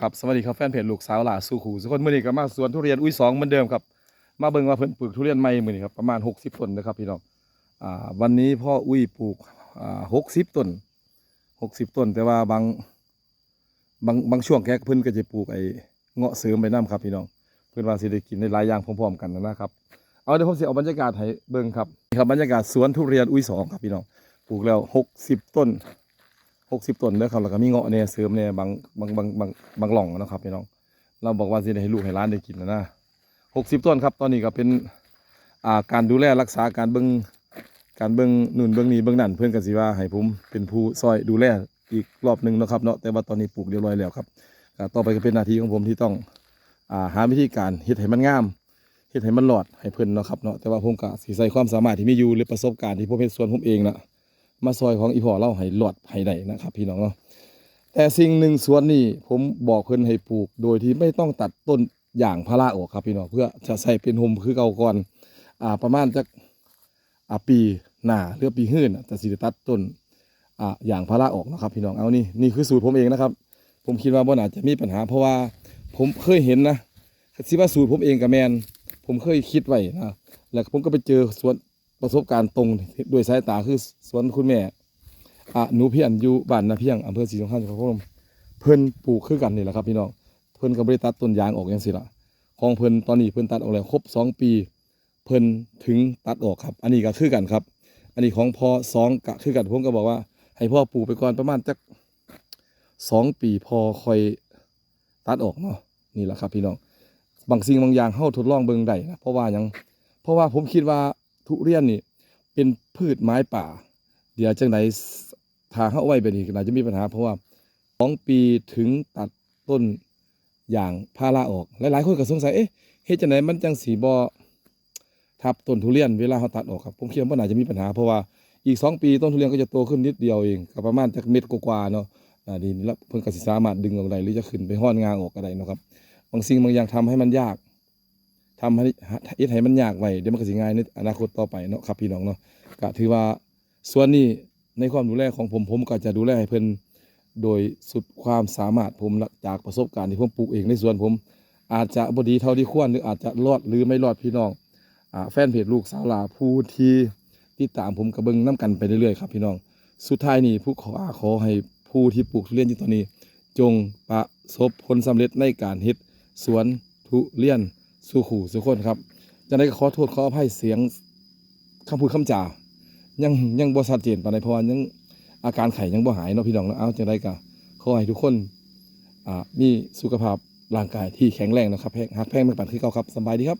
ครับสวัสดีครับแฟนเพจลูกสาวหลาสู่ขู่สุกคนมื้อนี้ก็มาสวนทุเรียนอุ้ยสองเหมือนเดิมครับมาเบิ่งว่าเพิ่นปลูกทุเรียนใหม่มื้อนี้ครับประมาณ 60ต้นนะครับพี่น้องอ่าวันนี้พ่ออุ้ยปลูกอ่า60ต้น60ต้น แต่ว่าบางบางบางช่วงแกเพิ่นก็จะปลูกไอ้เงาะเสริมไปนํครับพี่น้องเพิ่นว่าสิได้กินได้หลายอย่างพร้อมๆกันนะครับเอาเดี๋ยวผมสิเอาบรรยากาศให้เบิ่งครับนี่ครับบรรยากาศสวนทุเรียนอุ้ยสองครับพี่น้องปลูกแล้ว 60 ต้น หกสิบต้นเด้อครับแล้วก็มีเงาะเนี่ยเสริมเนี่ยบางบางบางบางบางหล่องนะครับพี่น้อง เราบอกว่าสิได้ให้ลูกให้ร้านได้กินนะนะหกสิบต้นครับตอนนี้ก็เป็นอ่าการดูแลรักษาการเบิ้งการเบิ้งนู่นเบิ้งนี้เบิ้งนั่นเพื่อนกันสิว่าให้ผมเป็นผู้ซอยดูแลอีกรอบหนึ่งนะครับเนาะแต่ว่าตอนนี้ปลูกเรียบร้อยแล้วครับต่อไปก็เป็นหน้าที่ของผมที่ต้องอ่าหาวิธีการเฮ็ดให้มันงามเฮ็ดให้มันหลอดให้เพิ่นเนาะครับเนาะแต่ว่าผมก็สิใส่ความสามารถที่มีอยู่หรือประสบการณ์ที่ผมเฮ็ดส่วนผมเองนะ มาซอยของอีพ่อเราให้หลอดให้ได้นะครับพี่น้องเนาะแต่สิ่งหนึ่งสวนนี้ผมบอกเพิ่นให้ปลูก โดยที่ไม่ต้องตัดต้นอย่างพาราออกครับพี่น้องเพื่อจะใส่เป็นโฮมคือเก่าก่อนอ่าประมาณจักอ่าปีหน้าหรือปีหื้นน่ะแต่สิด้ตัดต้นอ่าอย่างพาราออกนะครับพี่น้องเอานี่นี่คือสูตรผมเองนะครับ ผมคิดว่าบ่น่าจะมีปัญหา เพราะว่าผมเคยเห็นนะสิว่าสูตรผมเองกับแมนผมเคยคิดไว้นะแล้วผมก็ไปเจอสวน ประสบการณ์ตรงด้วยสายตาคือสวนคุณแม่อะหนูเพียนอยู่บ้านนาเพียงอำเภอศรีสงครามจังหวัดพนมเพิ่นปลูกคือกันนี่แหละครับพี่น้องเพิ่นก็บ่ได้ตัดต้นยางออกอย่างสิละของเพิ่นตอนนี้เพิ่นตัดออกแล้วครบสองปี เพิ่นถึงตัดออกครับ อันนี้ก็คือกันครับ อันนี้ของพอสองกะคือกันผมก็บอกว่า ให้พ่อปลูกไปก่อนประมาณจักสองปีพอค่อยตัดออกเนาะนี่แหละครับ พี่น้องบางสิ่งบางอย่างเฮาทดลองเบิ่งได้นะเพราะว่ายังเพราะว่าผมคิดว่า ทุเรียนนี่เป็นพืชไม้ป่า เดี๋ยวจังไหนถ้าเขาเอาไว้แบบนี้ก็น่าจะมีปัญหาเพราะว่าสองปีถึงตัดต้นอย่างพาราออก หลายๆคนก็สงสัยเอ๊ะเฮ็ดจังไหนมันจังสีบอทับต้นทุเรียนเวลาเขาตัดออกครับผมคิดว่าน่าจะมีปัญหา เพราะว่าอีกสองปีต้นทุเรียนก็จะโตขึ้นนิดเดียวเองก็ประมาณจากเม็ดกว่าเนาะอ่าดีแล้วเพิ่นก็สิสามารถดึงออกได้หรือจะขึ้นไปห้อนงางออกก็ได้เนาะครับบางสิ่งบางอย่างทำให้มันยาก ทำให้เอ็ดให้มันยากไว้เดี๋ยวมันก็สิง่ายในอนาคตต่อไปเนาะครับพี่น้องเนาะก็ถือว่าส่วนนี้ในความดูแลของผมผมก็จะดูแลให้เพิ่นโดยสุดความสามารถผมจากประสบการณ์ที่ผมปลูกเองในสวนผม อาจจะบดีเท่าที่ควรหรืออาจจะรอดหรือไม่รอดพี่น้องอ่าแฟนเพจลูกสาวลาผู้ที่ติดตามผมกระเบิงน้กันไปเรื่อยๆครับพี่น้อง สุดท้ายนี้ผู้ขออาขอให้ผู้ที่ปลูกทุเรียนอยู่ตอนนี้ จงประสบผลสำเร็จในการเฮ็ดสวนทุเรียน สู่ขู่สู่คนครับจะได้ก็ขอโทษขออภัยเสียงคำพูดคำจายังยังบ่ชัดเจนปานใดเพราะว่ายังอาการไข้ยังบ่หายเนาะพี่น้องเนาะเอาจังไดก็ขอให้ทุกคนอ่ามีสุขภาพร่างกายที่แข็งแรงนะครับแพงหักแพงไม่ปันคือเก่าครับสบายดีครับ